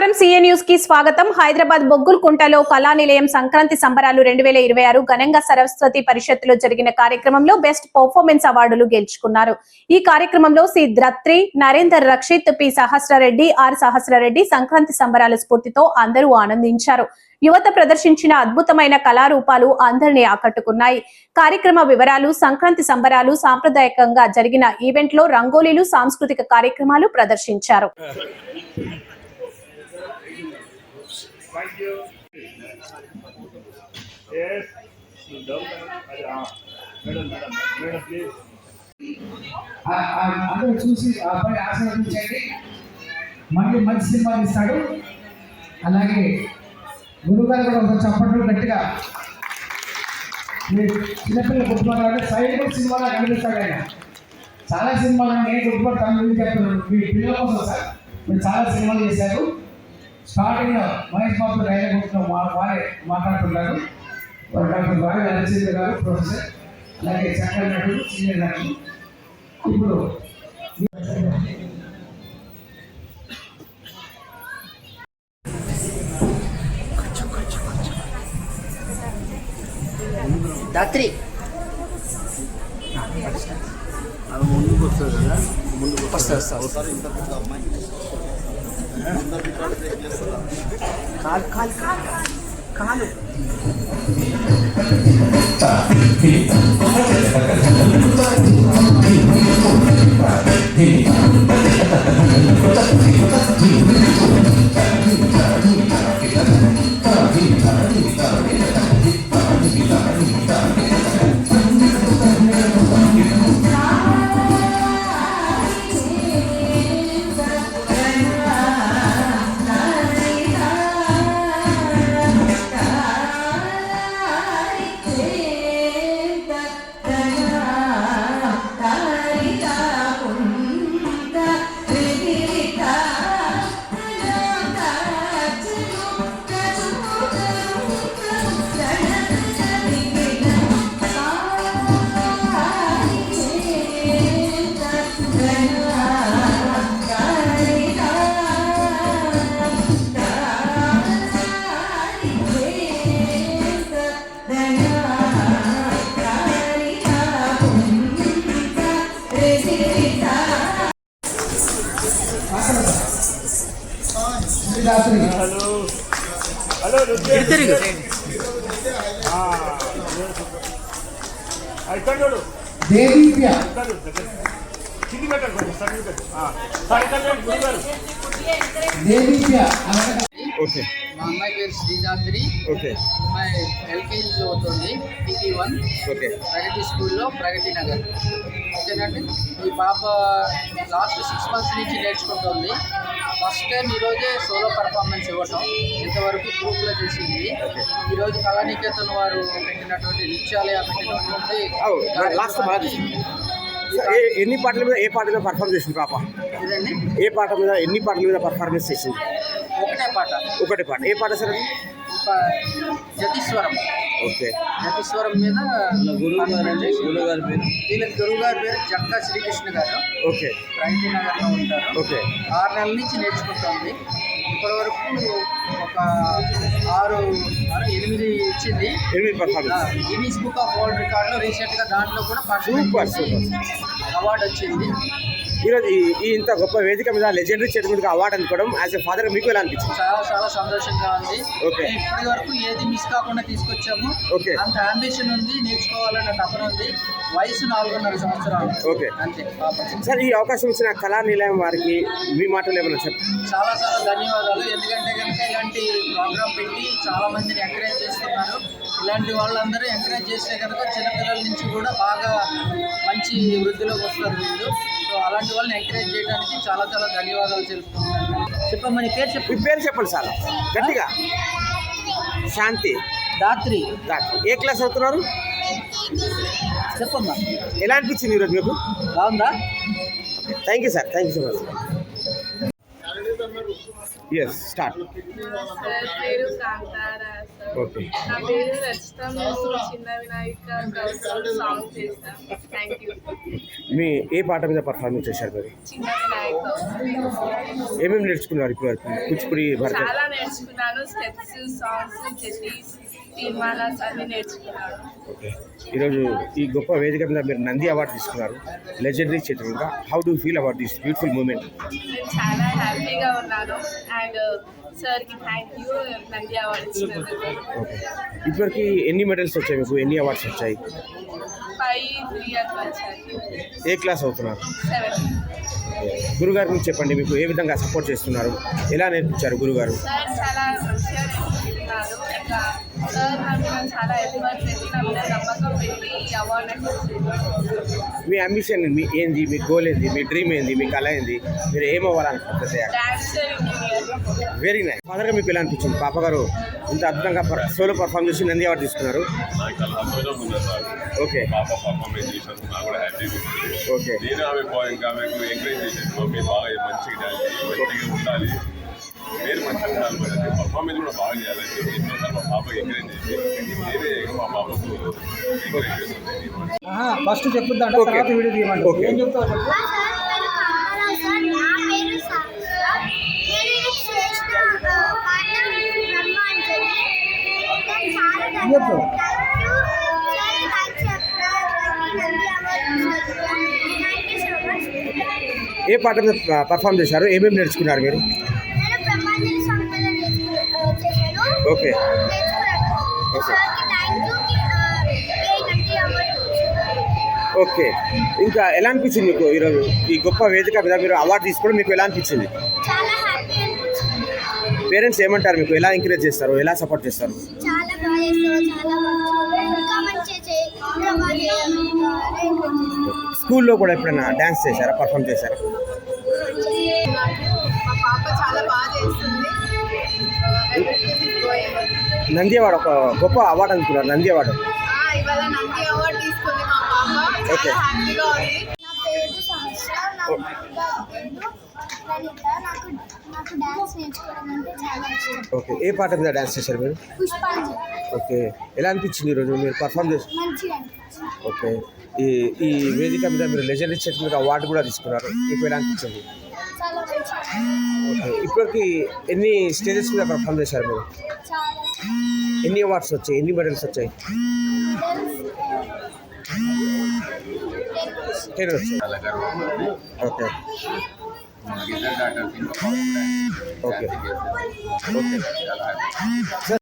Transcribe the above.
నమస్కారం. సీఏ న్యూస్కి స్వాగతం. హైదరాబాద్ బొగ్గుల్కుంటలో కళా నిలయం సంక్రాంతి సంబరాలు రెండు వేల ఇరవై ఆరు ఘనంగా సరస్వతి పరిషత్తులో జరిగిన కార్యక్రమంలో బెస్ట్ పర్ఫార్మెన్స్ అవార్డులు గెలుచుకున్నారు. ఈ కార్యక్రమంలో C. ద్రత్రి Narender Rakshit P. సహస్రారెడ్డి R. సహస్రారెడ్డి Sankranti సంబరాల స్ఫూర్తితో అందరూ ఆనందించారు. యువత ప్రదర్శించిన అద్భుతమైన కళారూపాలు అందరినీ ఆకట్టుకున్నాయి. కార్యక్రమ వివరాలు సంక్రాంతి సంబరాలు సాంప్రదాయకంగా జరిగిన ఈవెంట్లో రంగోలీలు సాంస్కృతిక కార్యక్రమాలు ప్రదర్శించారు. అందరూ చూసి ఆ అబ్బాయి ఆశీర్వదించండి. మళ్ళీ మంచి సినిమాలు ఇస్తాడు. అలాగే గురుగారు కూడా ఒక చప్పట్లు గట్టిగా. మీరు కుటుంబాలు అంటే సైనిక సినిమాలో కనిపిస్తాడు ఆయన. చాలా సినిమాలు నేను గుర్తుపడతాను. గురించి చెప్తున్నాను మీ పిల్లల కోసం సార్ మీరు చాలా సినిమాలు చేశారు. స్టార్టింగ్ మహేష్ బాబు డైలాగ్ కొట్టిన వా- వారే మాట్లాడుతున్నారు డాక్టర్ వారి నరసింహ గారు ప్రొఫెసర్ అలాగే చక్కని నటుడు సీనియర్ నటుడు. ఇప్పుడు దాత్రి వస్తా खाल खाल खाल खाल గురుగారు. దేవీప్య. ఓకే. మా అమ్మాయి పేరు శ్రీరాత్రి ఓకే. అమ్మాయి ఎల్కేజీ చదువుతుంది P T one. Okay. Pragati స్కూల్లో ప్రగతి నగర్. ఓకేనండి? ఈ పాప లాస్ట్ సిక్స్ మంత్స్ నుంచి నేర్చుకుంటుంది. ఫస్ట్ టైం ఈరోజే సోలో పర్ఫార్మెన్స్ ఇవ్వటం ఇంతవరకు గ్రూప్లో చేసింది. ఈరోజు కళానికేతన్ వారు పెట్టినటువంటి నృత్యాలయ పెట్టినటువంటి లాస్ట్ బాగా ఎన్ని పాటల మీద ఏ పాట మీద పర్ఫార్మ్ చేసింది పాప? ఏ పాట మీద ఎన్ని పాటల మీద పర్ఫార్మెన్స్ చేసింది? ఒకటే పాట. ఒకటి పాట. ఏ పాట సార్ అది? ఒక జతిస్వరం ఓకే. జతిస్వరం మీద గురువు పేరు. వీళ్ళకి గురువు గారి పేరు జక్కా శ్రీకృష్ణ గారు. ఓకే. ప్రగతి నగర్లో ఉంటారు. ఓకే. ఆరు నెలల నుంచి నేర్చుకుంటుంది. ఇప్పటి వరకు ఒక ఆరు ఎనిమిది ఇచ్చింది. ఎనిమిది గిన్నీస్ బుక్ ఆఫ్ వరల్డ్ రికార్డులో రీసెంట్గా దాంట్లో కూడా సూపర్ అవార్డు వచ్చింది. ఈరోజు ఈ- ఇంత గొప్ప వేదిక మీద లెజెండరీ చేతి మీద అవార్డు అందుకోవడం యాజ్ ఎ ఫాదర్ మీకు ఎలా అనిపించింది? చాలా చాలా సంతోషంగా ఉంది. Okay. ఇప్పటి వరకు ఏది మిస్ కాకుండా తీసుకొచ్చాము. Okay. అంత అంబిషన్ ఉంది నేర్చుకోవాలన్న తపన ఉంది. వయసు నాలుగున్నర సంవత్సరాలు. Okay. అంతే. సార్ ఈ అవకాశం ఇచ్చిన కళా నిలయం వారికి మీ మాటలు ఏమైనా చెప్పండి చాలా చాలా ధన్యవాదాలు. ఎందుకంటే కనుక ఇలాంటి ప్రోగ్రామ్ పెట్టి చాలా మందిని ఎంకరేజ్ చేస్తున్నారు. ఇలాంటి వాళ్ళందరూ ఎంకరేజ్ చేస్తే కనుక చిన్నపిల్లల నుంచి కూడా బాగా మంచి వృద్ధిలోకి వస్తారు వీళ్ళు. సో అలాంటి వాళ్ళని ఎంకరేజ్ చేయడానికి చాలా చాలా ధన్యవాదాలు తెలుపుతున్నాను. చెప్పమ్మా నీ పేరు చెప్పు. పేరు చెప్పండి సార్. గట్టిగా. శాంతి. దాత్రి డాక్టర్. ఏ క్లాస్ అవుతున్నారు చెప్పమ్మా. ఎలా అనిపించింది ఈరోజు మీకు? బాగుందా? Thank you sir thank you so much yes start sir పేరు కాంతారా. మీ ఏ పాట మీద పర్ఫార్మెన్స్ చేశారు మీరు? ఏమేమి నేర్చుకున్నారు ఇప్పుడు? కూచిపూడి భరత చాలా నేర్చుకున్నాను. స్టెప్స్ సాంగ్స్ అన్ని ఈరోజు ఈ గొప్ప వేదిక మీద మీరు నంది అవార్డు తీసుకున్నారు. లెజెండరీ చిత్రంగా. How do feel about this beautiful moment చాలా హ్యాపీగా ఉన్నాను. అండ్ సార్కి థ్యాంక్ యూ నంది అవార్డు ఇచ్చినందుకు. ఇప్పటివరకు ఎన్ని మెడల్స్ వచ్చాయి మీకు? ఎన్ని అవార్డ్స్ వచ్చాయి? ఏ క్లాస్ అవుతున్నారు? గురుగారి గురించి చెప్పండి మీకు. ఏ విధంగా సపోర్ట్ చేస్తున్నారు? ఎలా నేర్పించారు గురుగారు? చాలా సార్ నా మీద చాలా ఎఫర్ట్ పెట్టి నా మీద నమ్మకం పెట్టి ఈ అవార్డు మీ అంబిషన్ మీ ఏంది? మీ గోల్ ఏంది? మీ డ్రీమ్ ఏంది? మీ కళ ఏంది? మీరు ఏం డాన్సర్ ఇంజనీర్ వెరీ నైస్ ఫాదర్గా మీకు ఎలా అనిపించింది? పాప గారు ఇంత అద్భుతంగా సోలో పర్ఫామ్ చేసి నంది అవార్డు తీసుకున్నారు. ఓకే ఓకే నేను ఆమె పో- ఇంకా ఆమెకు ఎంకరేజ్ చేసేది మమ్మీ బాగా మంచిగా ఉండాలి. మంచిగా పర్ఫార్మెన్స్ కూడా బాగా చేయాలని పాప ఎంకరేజ్ చేసి నేనే మా పాపకు ఎంకరేజ్ చేస్తుంది ఫస్ట్ చెప్పుద్దాం Okay. తర్వాత వీడియో. ఏం చెప్తావు చెప్పు మా సార్ పేరు కమలా సార్ నా పేరు సాక్షా నేను ఈ శ్రేష్ఠ ఆ, పాట బ్రహ్మాంజలి నేను చాలా చెప్పు. థ్యాంక్ యూ సార్ థ్యాంక్స్ చెప్పడానికి Nandi award thank you so much ఏ పాట మీద పర్ఫామ్ చేశారు ఏమేమి నేర్చుకున్నారు మీరు అవార్డు ఓకే. ఇంకా ఎలా అనిపించింది మీకు ఈరోజు ఈ గొప్ప వేదిక మీద మీరు అవార్డు తీసుకోవడం మీకు ఎలా అనిపించింది? చాలా హ్యాపీ అనిపించింది. పేరెంట్స్ ఏమంటారు మీకు? ఎలా ఎంకరేజ్ చేస్తారు? ఎలా సపోర్ట్ చేస్తారు. స్కూల్లో కూడా ఎప్పుడైనా డ్యాన్స్ చేశారా? పర్ఫామ్ చేశారా? మా పాప చాలా బాగా చేస్తుంది. నంది అవార్డు ఒక గొప్ప అవార్డు అనుకున్నారు నంది అవార్డు ఇష్టం. ఓకే ఏ పాట మీద డ్యాన్స్ చేశారు మీరు? పుష్పాంజలి. ఓకే ఎలా అనిపించింది ఈరోజు మీరు పర్ఫామ్ చేసి? ఓకే ఈ ఈ వేదిక మీద మీరు లెజెండరీ చేతి మీద అవార్డు కూడా తీసుకున్నారు. మీకు ఎలా అనిపించింది? ఓకే ఇప్పటికి ఎన్ని స్టేజెస్ మీద పర్ఫామ్ చేశారు మీరు చాలా ఎన్ని అవార్డ్స్ వచ్చాయి ఎన్ని మెడల్స్ వచ్చాయి టెన్ వచ్చాయి చాలా గర్వం ఓకే నాకు ఇద్దరు డాక్టర్స్ ఇంకా ఓకే ఓకే చాలా హ్యాపీ